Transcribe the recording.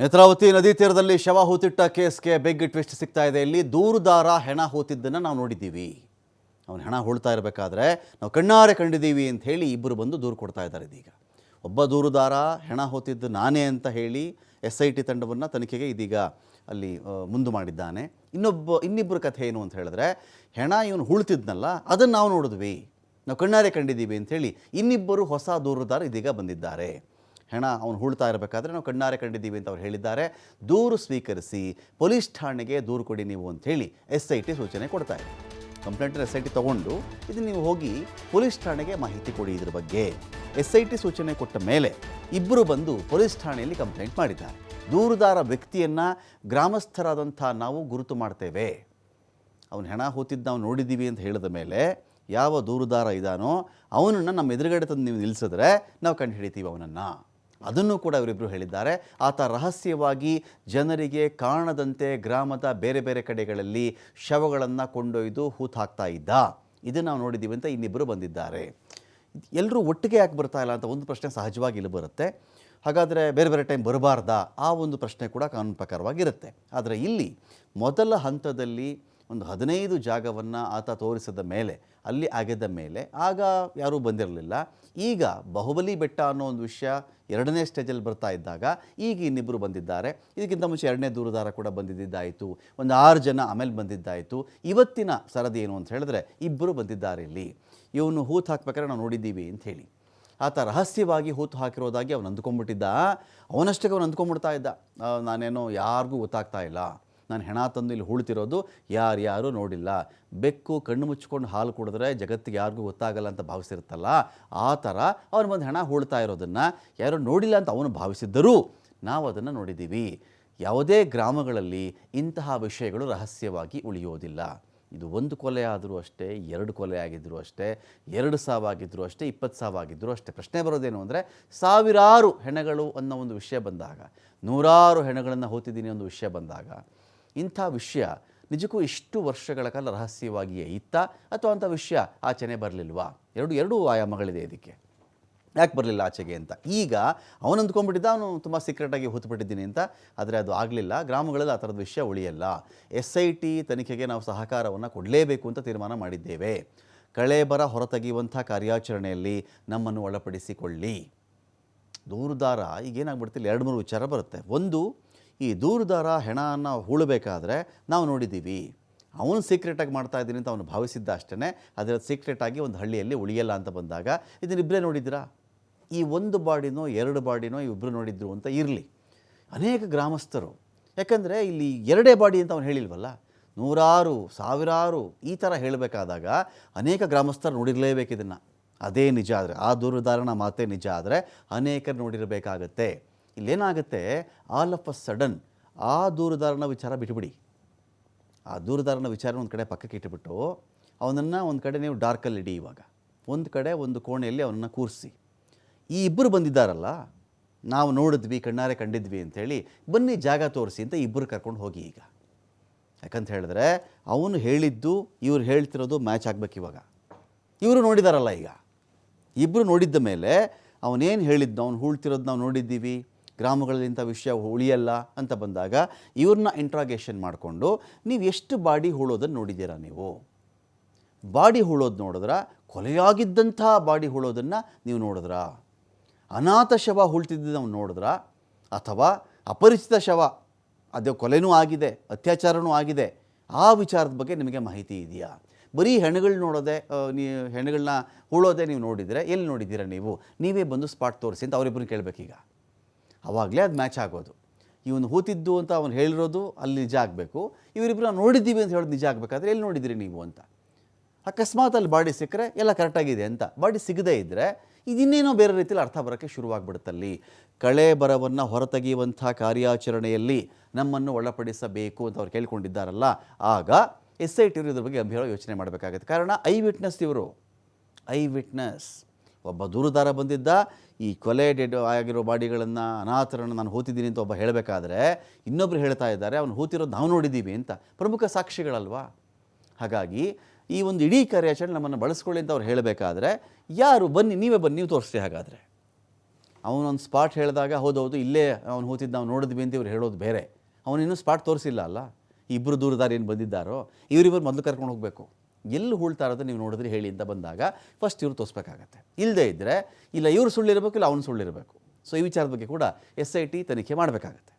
ನೇತ್ರಾವತಿ ನದಿ ತೀರದಲ್ಲಿ ಶವ ಹೂತಿಟ್ಟ ಕೇಸ್ಗೆ ಬೆಗ್ ಟ್ವಿಸ್ಟ್ ಸಿಗ್ತಾ ಇದೆ. ಇಲ್ಲಿ ದೂರುದಾರ ಹೆಣ ಹೂತಿದ್ದನ್ನು ನಾವು ನೋಡಿದ್ದೀವಿ. ಅವನು ಹೆಣ ಹೂಳ್ತಾ ಇರಬೇಕಾದ್ರೆ ನಾವು ಕಣ್ಣಾರೆ ಕಂಡಿದ್ದೀವಿ ಅಂತ ಹೇಳಿ ಇಬ್ಬರು ಬಂದು ದೂರು ಕೊಡ್ತಾ ಇದ್ದಾರೆ ಇದೀಗ. ಒಬ್ಬ ದೂರುದಾರ ಹೆಣ ಹೋತಿದ್ದು ನಾನೇ ಅಂತ ಹೇಳಿ ಎಸ್ ಐ ಟಿ ತಂಡವನ್ನು ತನಿಖೆಗೆ ಇದೀಗ ಅಲ್ಲಿ ಮುಂದೆ ಮಾಡಿದ್ದಾನೆ. ಇನ್ನೊಬ್ಬ ಇನ್ನಿಬ್ಬರ ಕಥೆ ಏನು ಅಂತ ಹೇಳಿದ್ರೆ, ಹೆಣ ಇವನು ಹೂಳ್ತಿದ್ನಲ್ಲ, ಅದನ್ನು ನಾವು ನೋಡಿದ್ವಿ. ನಾವು ಕಣ್ಣಾರೆ ಕಂಡಿದ್ದೀವಿ ಅಂಥೇಳಿ ಇನ್ನಿಬ್ಬರು ಹೊಸ ದೂರುದಾರ ಇದೀಗ ಬಂದಿದ್ದಾರೆ. ಹೆಣ ಅವನು ಹೂಳ್ತಾ ಇರಬೇಕಾದ್ರೆ ನಾವು ಕಣ್ಣಾರೆ ಕಂಡಿದ್ದೀವಿ ಅಂತ ಅವ್ರು ಹೇಳಿದ್ದಾರೆ. ದೂರು ಸ್ವೀಕರಿಸಿ ಪೊಲೀಸ್ ಠಾಣೆಗೆ ದೂರು ಕೊಡಿ ನೀವು ಅಂತ ಹೇಳಿ ಎಸ್ ಐ ಟಿ ಸೂಚನೆ ಕೊಡ್ತಾ ಇದೆ. ಕಂಪ್ಲೇಂಟ್ ಎಸ್ ಐ ಟಿ ತೊಗೊಂಡು ಇದು ನೀವು ಹೋಗಿ ಪೊಲೀಸ್ ಠಾಣೆಗೆ ಮಾಹಿತಿ ಕೊಡಿ ಇದ್ರ ಬಗ್ಗೆ. ಎಸ್ ಐ ಟಿ ಸೂಚನೆ ಕೊಟ್ಟ ಮೇಲೆ ಇಬ್ಬರು ಬಂದು ಪೊಲೀಸ್ ಠಾಣೆಯಲ್ಲಿ ಕಂಪ್ಲೇಂಟ್ ಮಾಡಿದ್ದಾರೆ. ದೂರುದಾರ ವ್ಯಕ್ತಿಯನ್ನು ಗ್ರಾಮಸ್ಥರಾದಂಥ ನಾವು ಗುರುತು ಮಾಡ್ತೇವೆ. ಅವನು ಹೆಣ ಹೂತಿದ್ದು ನಾವು ನೋಡಿದ್ದೀವಿ ಅಂತ ಹೇಳಿದ ಮೇಲೆ ಯಾವ ದೂರುದಾರ ಇದ್ದಾನೋ ಅವನನ್ನು ನಮ್ಮ ಎದುರುಗಡೆ ತಂದು ನೀವು ನಿಲ್ಲಿಸಿದ್ರೆ ನಾವು ಕಂಡು ಹಿಡಿತೀವಿ ಅವನನ್ನು. ಅದನ್ನು ಕೂಡ ಇವರಿಬ್ಬರು ಹೇಳಿದ್ದಾರೆ. ಆತ ರಹಸ್ಯವಾಗಿ ಜನರಿಗೆ ಕಾಣದಂತೆ ಗ್ರಾಮದ ಬೇರೆ ಬೇರೆ ಕಡೆಗಳಲ್ಲಿ ಶವಗಳನ್ನು ಕೊಂಡೊಯ್ದು ಹೂತಾಕ್ತಾ ಇದ್ದ. ಇದನ್ನು ನಾವು ನೋಡಿದ್ದೀವಿ ಅಂತ ಇನ್ನಿಬ್ಬರು ಬಂದಿದ್ದಾರೆ. ಎಲ್ಲರೂ ಒಟ್ಟಿಗೆ ಯಾಕೆ ಬರ್ತಾ ಇಲ್ಲ ಅಂತ ಒಂದು ಪ್ರಶ್ನೆ ಸಹಜವಾಗಿ ಇಲ್ಲಿ ಬರುತ್ತೆ. ಹಾಗಾದರೆ ಬೇರೆ ಬೇರೆ ಟೈಮ್ ಬರಬಾರ್ದಾ? ಆ ಒಂದು ಪ್ರಶ್ನೆ ಕೂಡ ಕಾನೂನು ಪ್ರಕಾರವಾಗಿರುತ್ತೆ ಆದರೆ ಇಲ್ಲಿ ಮೊದಲ ಹಂತದಲ್ಲಿ ಒಂದು ಹದಿನೈದು ಜಾಗವನ್ನು ಆತ ತೋರಿಸಿದ ಮೇಲೆ, ಅಲ್ಲಿ ಆಗಿದ್ದ ಮೇಲೆ ಆಗ ಯಾರೂ ಬಂದಿರಲಿಲ್ಲ. ಈಗ ಬಾಹುಬಲಿ ಬೆಟ್ಟ ಅನ್ನೋ ಒಂದು ವಿಷಯ ಎರಡನೇ ಸ್ಟೇಜಲ್ಲಿ ಬರ್ತಾ ಇದ್ದಾಗ ಈಗ ಇನ್ನಿಬ್ಬರು ಬಂದಿದ್ದಾರೆ. ಇದಕ್ಕಿಂತ ಮುಂಚೆ ಎರಡನೇ ದೂರದಾರ ಕೂಡ ಬಂದಿದ್ದಾಯಿತು ಒಂದು ಆರು ಜನ ಆಮೇಲೆ ಬಂದಿದ್ದಾಯಿತು. ಇವತ್ತಿನ ಸರದಿ ಏನು ಅಂತ ಹೇಳಿದ್ರೆ ಇಬ್ಬರು ಬಂದಿದ್ದಾರೆ ಇಲ್ಲಿ. ಇವನು ಹೂತು ಹಾಕ್ಬೇಕಾದ್ರೆ ನಾವು ನೋಡಿದ್ದೀವಿ ಅಂತ ಹೇಳಿ. ಆತ ರಹಸ್ಯವಾಗಿ ಹೂತು ಹಾಕಿರೋದಾಗಿ ಅವನು ಅಂದ್ಕೊಂಡ್ಬಿಟ್ಟಿದ್ದ. ಅವನಷ್ಟಕ್ಕೆ ಅವನು ಅಂದ್ಕೊಂಡ್ಬಿಡ್ತಾ ಇದ್ದ. ನಾನೇನೋ ಯಾರಿಗೂ ಗೊತ್ತಾಗ್ತಾ ಇಲ್ಲ. ನಾನು ಹೆಣ ತಂದು ಇಲ್ಲಿ ಹೂಳ್ತಿರೋದು ಯಾರ್ಯಾರೂ ನೋಡಿಲ್ಲ. ಬೆಕ್ಕು ಕಣ್ಣು ಮುಚ್ಕೊಂಡು ಹಾಲು ಕುಡಿದ್ರೆ ಜಗತ್ತಿಗೆ ಯಾರಿಗೂ ಗೊತ್ತಾಗಲ್ಲ ಅಂತ ಭಾವಿಸಿರುತ್ತಲ್ಲ? ಆ ಥರ ಅವನು ಒಂದು ಹೆಣ ಹೂಳ್ತಾ ಇರೋದನ್ನು ಯಾರೂ ನೋಡಿಲ್ಲ ಅಂತ ಅವನು ಭಾವಿಸಿದ್ದರೂ ನಾವು ಅದನ್ನು ನೋಡಿದ್ದೀವಿ. ಯಾವುದೇ ಗ್ರಾಮಗಳಲ್ಲಿ ಇಂತಹ ವಿಷಯಗಳು ರಹಸ್ಯವಾಗಿ ಉಳಿಯೋದಿಲ್ಲ. ಇದು ಒಂದು ಕೊಲೆ ಆದರೂ ಅಷ್ಟೇ, ಎರಡು ಕೊಲೆ ಆಗಿದ್ದರೂ ಅಷ್ಟೇ, ಎರಡು ಸಾವಾಗಿದ್ದರೂ ಅಷ್ಟೇ, ಇಪ್ಪತ್ತು ಸಾವಾಗಿದ್ದರೂ ಅಷ್ಟೇ. ಪ್ರಶ್ನೆ ಬರೋದೇನು ಅಂದರೆ ಸಾವಿರಾರು ಹೆಣಗಳು ಅನ್ನೋ ಒಂದು ವಿಷಯ ಬಂದಾಗ, ನೂರಾರು ಹೆಣಗಳನ್ನು ಹೋತಿದ್ದೀನಿ ಒಂದು ವಿಷಯ ಬಂದಾಗ ಇಂಥ ವಿಷಯ ನಿಜಕ್ಕೂ ಇಷ್ಟು ವರ್ಷಗಳ ಕಾಲ ರಹಸ್ಯವಾಗಿಯೇ ಇತ್ತ ಅಥವಾ ಅಂಥ ವಿಷಯ ಆಚೆನೆ ಬರಲಿಲ್ವಾ? ಎರಡು, ಎರಡೂ ಆಯಾಮಗಳಿದೆ ಇದಕ್ಕೆ. ಯಾಕೆ ಬರಲಿಲ್ಲ ಆಚೆಗೆ ಅಂತ? ಈಗ ಅವನು ಅಂದ್ಕೊಂಡ್ಬಿಟ್ಟಿದ್ದ, ಅವನು ತುಂಬ ಸೀಕ್ರೆಟಾಗಿ ಹೊತ್ಬಿಟ್ಟಿದ್ದೀನಿ ಅಂತ. ಆದರೆ ಅದು ಆಗಲಿಲ್ಲ. ಗ್ರಾಮಗಳಲ್ಲಿ ಆ ಥರದ ವಿಷಯ ಉಳಿಯಲ್ಲ. ಎಸ್ ಐ ಟಿ ತನಿಖೆಗೆ ನಾವು ಸಹಕಾರವನ್ನು ಕೊಡಲೇಬೇಕು ಅಂತ ತೀರ್ಮಾನ ಮಾಡಿದ್ದೇವೆ. ಕಳೇಬರ ಹೊರತೆಗೆಯುವಂಥ ಕಾರ್ಯಾಚರಣೆಯಲ್ಲಿ ನಮ್ಮನ್ನು ಒಳಪಡಿಸಿಕೊಳ್ಳಿ. ದೂರುದಾರ, ಈಗೇನಾಗ್ಬಿಡ್ತಿಲ್ಲ? ಎರಡು, ಮೂರು ವಿಚಾರ ಬರುತ್ತೆ. ಒಂದು ಈ ದೂರುದಾರ ಹೆಣವನ್ನು ಹೂಳಬೇಕಾದ್ರೆ ನಾವು ನೋಡಿದ್ದೀವಿ. ಅವನು ಸೀಕ್ರೆಟಾಗಿ ಮಾಡ್ತಾ ಇದ್ದೀನಿ ಅಂತ ಅವನು ಭಾವಿಸಿದ್ದ ಅಷ್ಟೇ ಅದರ ಸೀಕ್ರೆಟಾಗಿ ಒಂದು ಹಳ್ಳಿಯಲ್ಲಿ ಉಳಿಯಲ್ಲ ಅಂತ ಬಂದಾಗ ಇದನ್ನಿಬ್ಬರೇ ನೋಡಿದ್ದೀರಾ? ಈ ಒಂದು ಬಾಡಿನೋ, ಎರಡು ಬಾಡಿನೋ ಇಬ್ಬರು ನೋಡಿದ್ರು ಅಂತ ಇರಲಿ. ಅನೇಕ ಗ್ರಾಮಸ್ಥರು. ಯಾಕಂದರೆ ಇಲ್ಲಿ ಎರಡೇ ಬಾಡಿ ಅಂತ ಅವನು ಹೇಳಿಲ್ವಲ್ಲ? ನೂರಾರು, ಸಾವಿರಾರು ಈ ಥರ ಹೇಳಬೇಕಾದಾಗ ಅನೇಕ ಗ್ರಾಮಸ್ಥರು ನೋಡಿರಲೇಬೇಕು ಇದನ್ನು. ಅದೇ ನಿಜ ಆದರೆ, ಆ ದೂರದಾರನ ಮಾತೇ ನಿಜ ಆದರೆ ಅನೇಕರು ನೋಡಿರಬೇಕಾಗತ್ತೆ. ಇಲ್ಲೇನಾಗುತ್ತೆ? ಆಲ್ ಆಫ್ ಅ ಸಡನ್ ಆ ದೂರದಾರನ ವಿಚಾರ ಬಿಟ್ಬಿಡಿ. ಆ ದೂರದಾರನ ವಿಚಾರ ಒಂದು ಕಡೆ ಪಕ್ಕಕ್ಕೆ ಇಟ್ಟುಬಿಟ್ಟು ಅವನನ್ನು ಒಂದು ಕಡೆ ನೀವು ಡಾರ್ಕಲ್ಲಿ ಇಡಿ ಇವಾಗ. ಒಂದು ಕಡೆ ಒಂದು ಕೋಣೆಯಲ್ಲಿ ಅವನನ್ನು ಕೂರಿಸಿ. ಈ ಇಬ್ಬರು ಬಂದಿದ್ದಾರಲ್ಲ, ನಾವು ನೋಡಿದ್ವಿ, ಕಣ್ಣಾರೆ ಕಂಡಿದ್ವಿ ಅಂಥೇಳಿ ಬನ್ನಿ ಜಾಗ ತೋರಿಸಿ ಅಂತ ಇಬ್ಬರು ಕರ್ಕೊಂಡು ಹೋಗಿ ಈಗ. ಯಾಕಂತ ಹೇಳಿದ್ರೆ ಅವನು ಹೇಳಿದ್ದು, ಇವ್ರು ಹೇಳ್ತಿರೋದು ಮ್ಯಾಚ್ ಆಗ್ಬೇಕು ಇವಾಗ. ಇವರು ನೋಡಿದಾರಲ್ಲ ಈಗ. ಇಬ್ಬರು ನೋಡಿದ್ದ ಮೇಲೆ ಅವನೇನು ಹೇಳಿದ್ದು ಅವ್ನು ಹೂಳ್ತಿರೋದು ನಾವು ನೋಡಿದ್ದೀವಿ. ಗ್ರಾಮಗಳಲ್ಲಿ ಇಂಥ ವಿಷಯ ಉಳಿಯಲ್ಲ ಅಂತ ಬಂದಾಗ ಇವ್ರನ್ನ ಇಂಟ್ರಾಗೇಷನ್ ಮಾಡಿಕೊಂಡು ನೀವು ಎಷ್ಟು ಬಾಡಿ ಹೂಳೋದನ್ನು ನೋಡಿದ್ದೀರಾ ನೀವು? ಬಾಡಿ ಹೂಳೋದು ನೋಡಿದ್ರೆ, ಕೊಲೆಯಾಗಿದ್ದಂಥ ಬಾಡಿ ಹೂಳೋದನ್ನು ನೀವು ನೋಡಿದ್ರಾ? ಅನಾಥ ಶವ ಹುಳ್ತಿದ್ದು ನಾವು ನೋಡಿದ್ರಾ? ಅಥವಾ ಅಪರಿಚಿತ ಶವ ಅದು ಕೊಲೆನೂ ಆಗಿದೆ, ಅತ್ಯಾಚಾರನೂ ಆಗಿದೆ, ಆ ವಿಚಾರದ ಬಗ್ಗೆ ನಿಮಗೆ ಮಾಹಿತಿ ಇದೆಯಾ? ಬರೀ ಹೆಣ್ಣುಗಳು ನೋಡೋದೆ ನೀ ಹೆಣ್ಣುಗಳನ್ನ ಹೂಳೋದೆ ನೀವು ನೋಡಿದರೆ ಎಲ್ಲಿ ನೋಡಿದ್ದೀರಾ ನೀವು? ನೀವೇ ಬಂದು ಸ್ಪಾಟ್ ತೋರಿಸಿ ಅಂತ ಅವರಿಬ್ಬರು ಕೇಳಬೇಕೀಗ. ಆವಾಗಲೇ ಅದು ಮ್ಯಾಚ್ ಆಗೋದು. ಇವನು ಹೂತಿದ್ದು ಅಂತ ಅವನು ಹೇಳಿರೋದು ಅಲ್ಲಿ ನಿಜ ಆಗಬೇಕು. ಇವರಿಬ್ಬರು ನಾವು ನೋಡಿದ್ದೀವಿ ಅಂತ ಹೇಳೋದು ನಿಜ ಆಗಬೇಕಾದ್ರೆ ಎಲ್ಲಿ ನೋಡಿದಿರಿ ನೀವು ಅಂತ? ಅಕಸ್ಮಾತ್ ಅಲ್ಲಿ ಬಾಡಿ ಸಿಕ್ಕರೆ ಎಲ್ಲ ಕರೆಕ್ಟಾಗಿದೆ ಅಂತ. ಬಾಡಿ ಸಿಗದೇ ಇದ್ದರೆ ಇದಿನ್ನೇನೋ ಬೇರೆ ರೀತಿಯಲ್ಲಿ ಅರ್ಥ ಬರೋಕ್ಕೆ ಶುರುವಾಗ್ಬಿಡುತ್ತಲ್ಲಿ ಕಳೆ ಬರವನ್ನು ಹೊರತೆಗೆಯುವಂಥ ಕಾರ್ಯಾಚರಣೆಯಲ್ಲಿ ನಮ್ಮನ್ನು ಒಳಪಡಿಸಬೇಕು ಅಂತ ಅವ್ರು ಕೇಳ್ಕೊಂಡಿದ್ದಾರಲ್ಲ. ಆಗ ಎಸ್ ಐ ಟಿ ಇದ್ರ ಬಗ್ಗೆ ಗಂಭೀರ ಯೋಚನೆ ಮಾಡಬೇಕಾಗುತ್ತೆ. ಕಾರಣ ಐ ವಿಟ್ನೆಸ್ ಇವರು. Eye witness. ಒಬ್ಬ ದೂರುದಾರ ಬಂದಿದ್ದ, ಈ ಕೊಲೆ ಡೆಡ್ ಆಗಿರೋ ಬಾಡಿಗಳನ್ನು ಅನಾಥರನ್ನು ನಾನು ಹೂತಿದ್ದೀನಿ ಅಂತ ಒಬ್ಬ ಹೇಳಬೇಕಾದ್ರೆ, ಇನ್ನೊಬ್ರು ಹೇಳ್ತಾ ಇದ್ದಾರೆ, ಅವನು ಹೂತಿರೋದು ನಾವು ನೋಡಿದ್ದೀವಿ ಅಂತ. ಪ್ರಮುಖ ಸಾಕ್ಷಿಗಳಲ್ವಾ? ಹಾಗಾಗಿ, ಈ ಒಂದು ಇಡೀ ಕಾರ್ಯಾಚರಣೆ ನಮ್ಮನ್ನು ಬಳಸ್ಕೊಳ್ಳಿ ಅಂತ ಅವ್ರು ಹೇಳಬೇಕಾದ್ರೆ, ಯಾರು ಬನ್ನಿ, ನೀವೇ ಬನ್ನಿ, ನೀವು ತೋರಿಸ್ತೀವಿ ಹಾಗಾದರೆ. ಅವನೊಂದು ಸ್ಪಾಟ್ ಹೇಳಿದಾಗ ಹೌದೌದು ಇಲ್ಲೇ ಅವ್ನು ಹೋತಿದ್ದು ನಾವು ನೋಡಿದ್ವಿ ಅಂತ ಇವ್ರು ಹೇಳೋದು ಬೇರೆ. ಅವನಿನ್ನೂ ಸ್ಪಾಟ್ ತೋರಿಸಿಲ್ಲ ಅಲ್ಲ? ಇಬ್ಬರು ದೂರದಾರಿ ಏನು ಬಂದಿದ್ದಾರೋ? ಇವರಿಬ್ಬರು ಮೊದಲು ಕರ್ಕೊಂಡು ಹೋಗಬೇಕು. ಎಲ್ಲಿ ಹೂಳ್ತಾ ಇರೋದು ನೀವು ನೋಡಿದ್ರೆ ಹೇಳಿ ಅಂತ ಬಂದಾಗ ಫಸ್ಟ್ ಇವ್ರು ತೋರಿಸ್ಬೇಕಾಗತ್ತೆ. ಇಲ್ಲದೇ ಇದ್ದರೆ ಇಲ್ಲ ಇವ್ರು ಸುಳ್ಳಿರಬೇಕು, ಇಲ್ಲ ಅವ್ನು ಸುಳ್ಳಿರಬೇಕು. ಸೊ ಈ ವಿಚಾರದ ಬಗ್ಗೆ ಕೂಡ ಎಸ್ ಐ ಟಿ ತನಿಖೆ ಮಾಡಬೇಕಾಗತ್ತೆ.